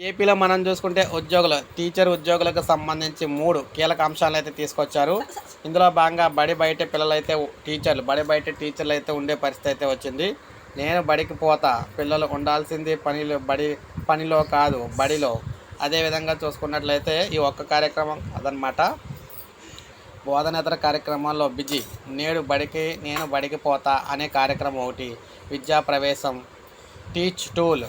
ఏపీలో మనం చూసుకుంటే ఉద్యోగులు టీచర్ ఉద్యోగులకు సంబంధించి మూడు కీలక అంశాలు అయితే తీసుకొచ్చారు. ఇందులో భాగంగా బడి బయట పిల్లలైతే టీచర్లు బడి బయట టీచర్లు అయితే ఉండే పరిస్థితి అయితే వచ్చింది. నేను బడికి పోతా పిల్లలు ఉండాల్సింది పనిలో బడి పనిలో కాదు బడిలో. అదేవిధంగా చూసుకున్నట్లయితే ఈ ఒక్క కార్యక్రమం అదనమాట బోధనేతర కార్యక్రమాల్లో బిజీ. నేడు బడికి నేను బడికి పోతా అనే కార్యక్రమం ఒకటి. విద్యా ప్రవేశం టీచ్ టూల్.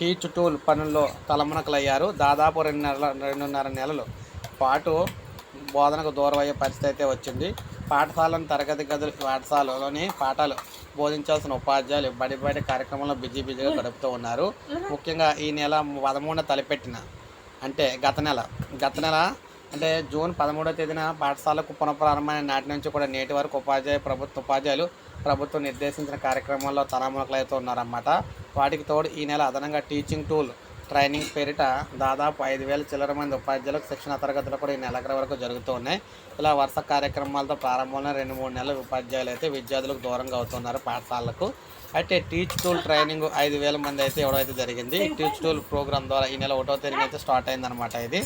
టీచ్ టూల్ పనుల్లో తలమునకలయ్యారు. దాదాపు రెండు నెలల రెండున్నర నెలలు పాటు బోధనకు దూరం అయ్యే పరిస్థితి అయితే వచ్చింది. పాఠశాలను తరగతి గదులు పాఠశాలలోని పాఠాలు బోధించాల్సిన ఉపాధ్యాయులు బడి బడి కార్యక్రమంలో బిజీ బిజీగా గడుపుతూ ఉన్నారు. ముఖ్యంగా ఈ నెల పదమూడున తలపెట్టిన అంటే గత నెల గత నెల అంటే జూన్ పదమూడవ తేదీన పాఠశాలకు పునఃప్రారంభమైన నాటి నుంచి కూడా నేటి వరకు ఉపాధ్యాయ ప్రభుత్వ ఉపాధ్యాయులు ప్రభుత్వం నిర్దేశించిన కార్యక్రమాల్లో తలమునకలైతే ఉన్నారన్నమాట. వాటికి తోడు ఈ నెల అదనంగా టీచింగ్ టూల్ ట్రైనింగ్ పేరిట దాదాపు ఐదు వేల చిల్లర మంది ఉపాధ్యాయులకు శిక్షణ తరగతులు కూడా ఈ నెలకర వరకు జరుగుతూ ఉన్నాయి. ఇలా వరుస కార్యక్రమాలతో ప్రారంభంలో రెండు మూడు నెలల ఉపాధ్యాయులు అయితే విద్యార్థులకు దూరంగా అవుతున్నారు పాఠశాలలకు అయితే టీచ్ టూల్ ట్రైనింగ్ ఐదు వేల మంది అయితే ఇవ్వడం అయితే జరిగింది. టీచ్ టూల్ ప్రోగ్రామ్ ద్వారా ఈ నెల ఒకటో తేదీ అయితే స్టార్ట్ అయిందనమాట ఇది.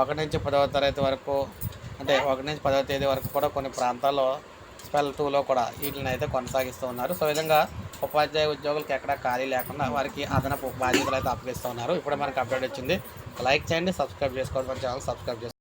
ఒకటి నుంచి పదవ తరగతి వరకు అంటే ఒకటి నుంచి పదవ తేదీ వరకు కూడా కొన్ని ప్రాంతాల్లో ఎఫ్ఎల్ టూలో కూడా వీటిని అయితే కొనసాగిస్తూ ఉన్నారు. సో విధంగా ఉపాధ్యాయ ఉద్యోగులకు ఎక్కడ ఖాళీ లేకుండా వారికి అదనపు బాధ్యతలు అయితే అప్పగిస్తూ ఉన్నారు. ఇప్పుడు మనకు అప్డేట్ వచ్చింది. లైక్ చేయండి సబ్స్క్రైబ్ చేసుకోవడం మన ఛానల్ సబ్స్క్రైబ్ చేసుకోండి.